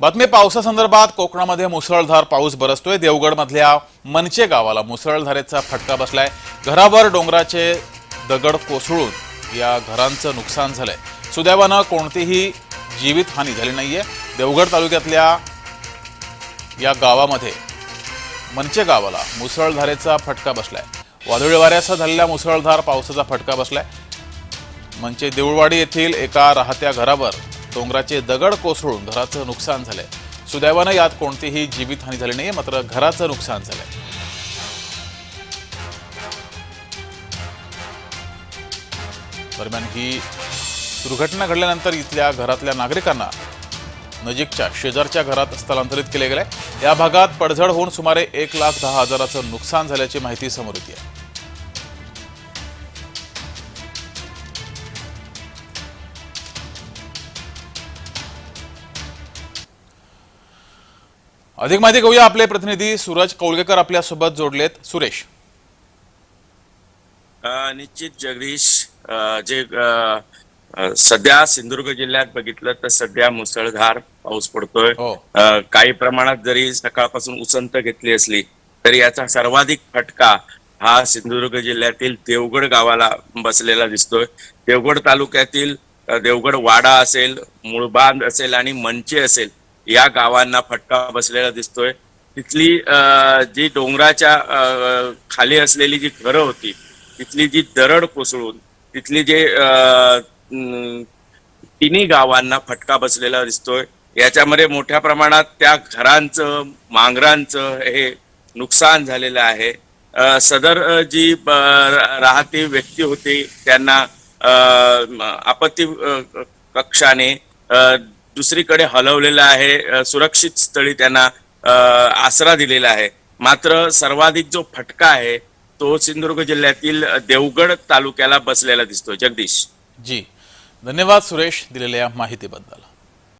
बातमी पावसासंदर्भात कोकणामध्ये मुसळधार पाऊस बरसतोय. देवगडमधल्या मनचे गावाला मुसळधारेचा फटका बसलाय. घरावर डोंगराचे दगड कोसळून या घरांचं नुकसान झालंय. सुदैवानं कोणतीही जीवितहानी झाली नाहीये. देवगड तालुक्यातल्या या गावामध्ये मनचे गावाला मुसळधारेचा फटका बसलाय. वादळी वाऱ्यासह झालेल्या मुसळधार पावसाचा फटका बसलाय. म्हणजे देऊळवाडी येथील एका राहत्या घरावर डोंगराचे दगड कोसळून घराचं नुकसान झालंय. सुदैवानं यात कोणतीही जीवितहानी झाली नाही मात्र घराचं नुकसान झालंय. दरम्यान ही दुर्घटना घडल्यानंतर इथल्या घरातल्या नागरिकांना नजीकच्या शेजारच्या घरात स्थलांतरित केले गेले. या भागात पडझड होऊन सुमारे एक लाख दहा हजाराचं नुकसान झाल्याची माहिती समोर येते अधिक माहिती घेऊया आपले प्रतिनिधी सूरज कौळगेकर आपल्यासोबत जोडलेत. सुरेश. निश्चित जगदीश जे सध्या सिंधुदुर्ग जिल्ह्यात बघितलं तर सध्या मुसळधार पाऊस पडतोय. हो. काही प्रमाणात जरी सकाळपासून उसंत घेतली असली तरी याचा सर्वाधिक फटका हा सिंधुदुर्ग जिल्ह्यातील देवगड गावाला बसलेला दिसतोय. देवगड तालुक्यातील देवगड वाडा असेल मुळबांध असेल आणि मंचे असेल या गावांना फटका बसलेला दिसतोय. तिथली जी डोंगराच्या खाली असलेली जी घरं होती तिथली जी दरड कोसळून तिथली जे तिन्ही गावांना फटका बसलेला दिसतोय. याच्यामध्ये मोठ्या प्रमाणात त्या घरांचं मांगरांचं हे नुकसान झालेलं आहे. सदर जी राहती व्यक्ती होती त्यांना आपत्ती कक्षाने दुसरीकडे हलवलेलं आहे सुरक्षित स्थळी त्यांना आसरा दिलेला आहे. मात्र सर्वाधिक जो फटका आहे तो सिंधुदुर्ग जिल्ह्यातील देवगड तालुक्याला बसलेला दिसतो जगदीश. जी. धन्यवाद सुरेश दिलेल्या माहितीबद्दल.